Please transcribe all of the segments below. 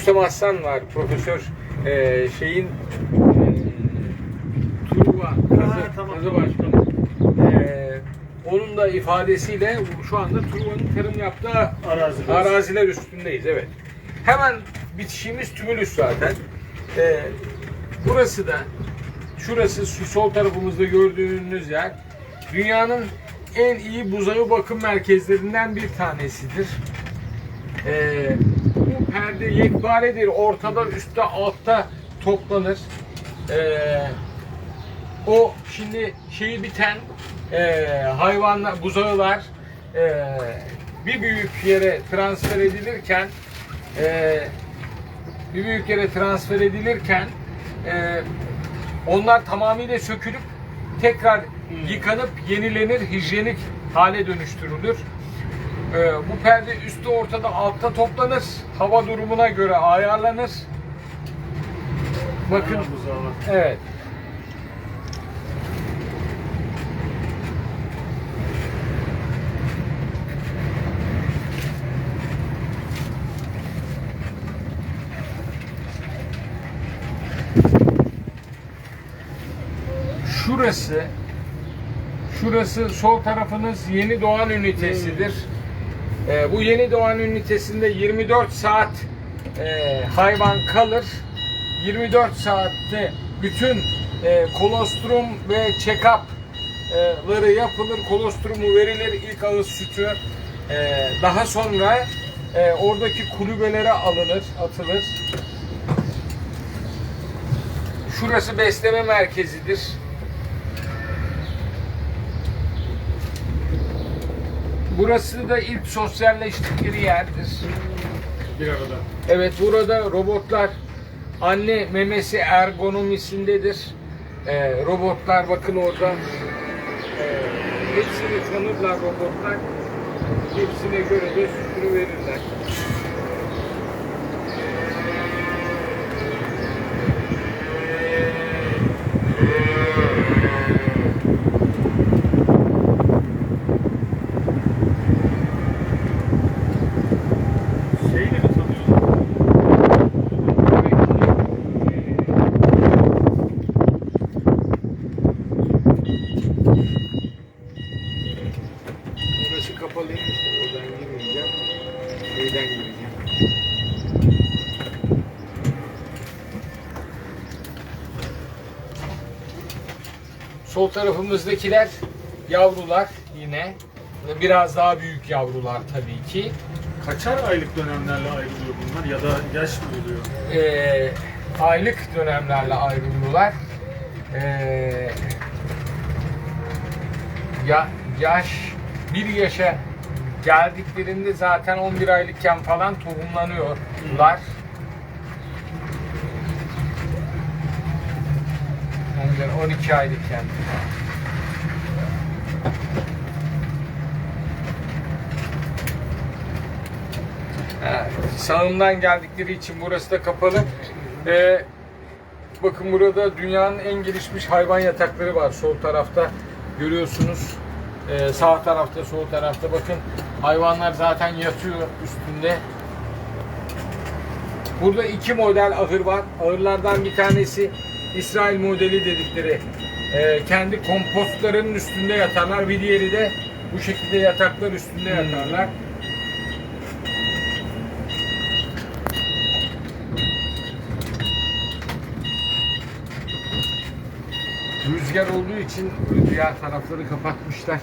Rüstem Aslan var profesör e, şeyin e, Truva kazı, tamam, kazı başkanı. E, onun da ifadesiyle şu anda Truva'nın tarım yaptığı Araziler. araziler üstündeyiz. Evet. Hemen bitişimiz Tümülüs zaten. E, burası da şurası şu sol tarafımızda gördüğünüz yer dünyanın en iyi buzağı bakım merkezlerinden bir tanesidir. Ee, bu perde yekparedir. Ortada, üstte, altta toplanır. Ee, o şimdi şeyi biten e, hayvanlar, buzağılar e, bir büyük yere transfer edilirken e, bir büyük yere transfer edilirken e, onlar tamamıyla sökülüp tekrar yıkanıp yenilenir, hijyenik hale dönüştürülür. Ee, bu perde üstte ortada altta toplanır. Hava durumuna göre ayarlanır. Bakın evet. Şurası Şurası sol tarafınız yeni doğan ünitesidir. Ee, bu yeni doğan ünitesinde 24 saat e, hayvan kalır. 24 saatte bütün e, kolostrum ve check-up'ları yapılır. Kolostrumu verilir ilk ağız sütü. E, daha sonra e, oradaki kulübelere alınır, atılır. Şurası besleme merkezidir. Burası da ilk sosyalleştikleri yerdir. Bir arada. Evet burada robotlar anne memesi ergonomisindedir. Ee, robotlar bakın orada ee, hepsini tanırlar robotlar. Hepsine göre de sütünü verirler. Sol tarafımızdakiler yavrular yine. Biraz daha büyük yavrular tabii ki. Kaçar aylık dönemlerle ayrılıyor bunlar ya da yaş mı oluyor? Ee, aylık dönemlerle ayrılıyorlar. Ee, ya, yaş bir yaşa geldiklerinde zaten 11 aylıkken falan tohumlanıyorlar. 11, 12 aylıkken. Evet, sağımdan geldikleri için burası da kapalı. Ee, bakın burada dünyanın en gelişmiş hayvan yatakları var sol tarafta görüyorsunuz. Ee, sağ tarafta sol tarafta bakın hayvanlar zaten yatıyor üstünde. Burada iki model ahır var. Ahırlardan bir tanesi İsrail modeli dedikleri. Ee, kendi kompostlarının üstünde yatarlar. Bir diğeri de bu şekilde yataklar üstünde yatarlar. Rüzgar olduğu için diğer tarafları kapatmışlar.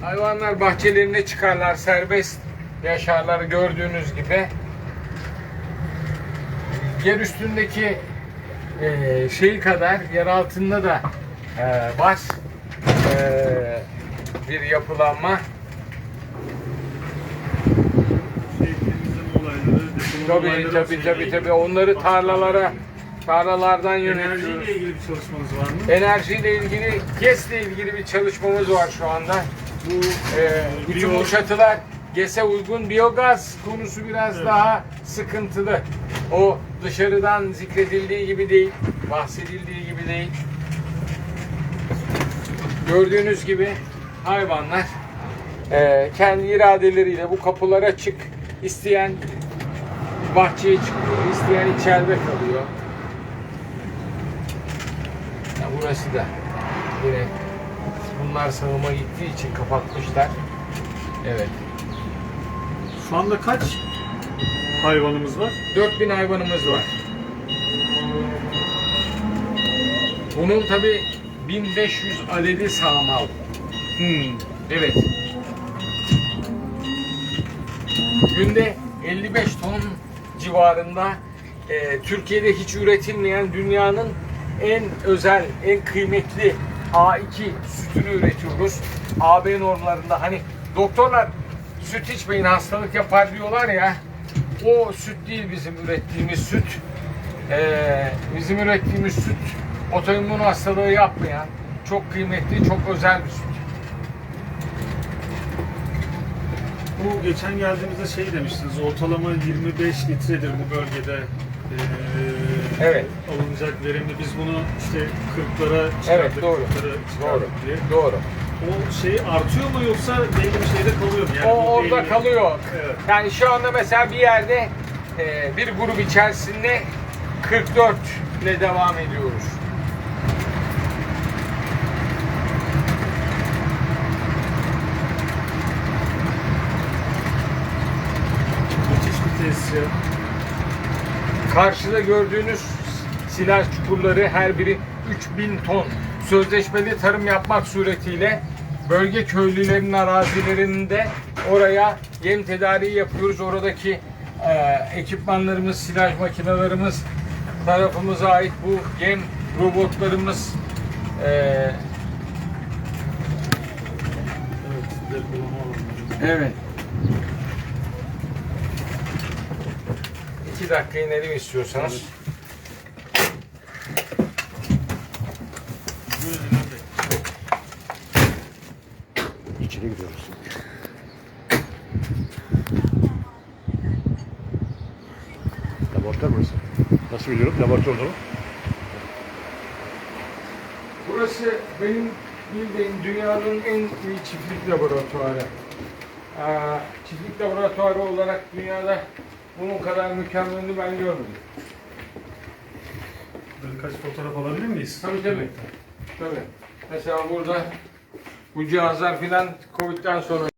Hayvanlar bahçelerine çıkarlar, serbest yaşarlar gördüğünüz gibi. Yer üstündeki eee şey kadar yer altında da eee var eee, bir yapılanma. Tabii tabii tabii tabii onları tarlalara tarlalardan yönetiyoruz. Enerjiyle ilgili bir çalışmanız var mı? Enerjiyle ilgili, GES'le ilgili bir çalışmamız var şu anda. Bu Ee, bütün biyo- bu çatılar GES'e uygun. Biyogaz konusu biraz Evet. daha sıkıntılı. O dışarıdan zikredildiği gibi değil, bahsedildiği gibi değil. Gördüğünüz gibi hayvanlar e, kendi iradeleriyle bu kapılara açık. İsteyen bahçeye çıkıyor, isteyen içeride kalıyor. Ya burası da yine bunlar sağıma gittiği için kapatmışlar. Evet. Şu anda kaç hayvanımız var? 4000 hayvanımız var. Bunun tabi 1500 adedi sağmal. Hmm. Evet. Günde 55 ton civarında e, Türkiye'de hiç üretilmeyen dünyanın en özel, en kıymetli A2 sütünü üretiyoruz. AB normlarında hani doktorlar süt içmeyin hastalık yapar diyorlar ya. O süt değil bizim ürettiğimiz süt. E, bizim ürettiğimiz süt otoimmün hastalığı yapmayan çok kıymetli, çok özel bir süt. Bu geçen geldiğimizde şey demiştiniz, ortalama 25 litredir bu bölgede eee, Evet. alınacak verimli. Biz bunu işte 40'lara çıkardık, Evet, doğru. 40'lara Doğru. çıkardık diye. Doğru. O şey artıyor mu yoksa belli bir şeyde kalıyor mu? Yani o orada belli- kalıyor. Evet. Yani şu anda mesela bir yerde e, bir grup içerisinde 44 ile devam ediyoruz. Müthiş bir tesis ya. Karşıda gördüğünüz silaj çukurları her biri 3000 ton. Sözleşmeli tarım yapmak suretiyle bölge köylülerinin arazilerinde oraya yem tedariği yapıyoruz. Oradaki e, ekipmanlarımız, silaj makinelerimiz tarafımıza ait bu yem robotlarımız e, Evet. Evet. İki dakika inelim istiyorsanız. Buyurun İçeri gidiyoruz. Laboratuvar burası. Nasıl biliyorum? Laboratuvar o Burası benim bildiğim dünyanın en iyi çiftlik laboratuvarı. Aa, çiftlik laboratuvarı olarak dünyada bunun kadar mükemmelini ben görmedim. Birkaç fotoğraf alabilir miyiz? Tabii tabii. Tabii. Mesela burada bu cihazlar filan Covid'den sonra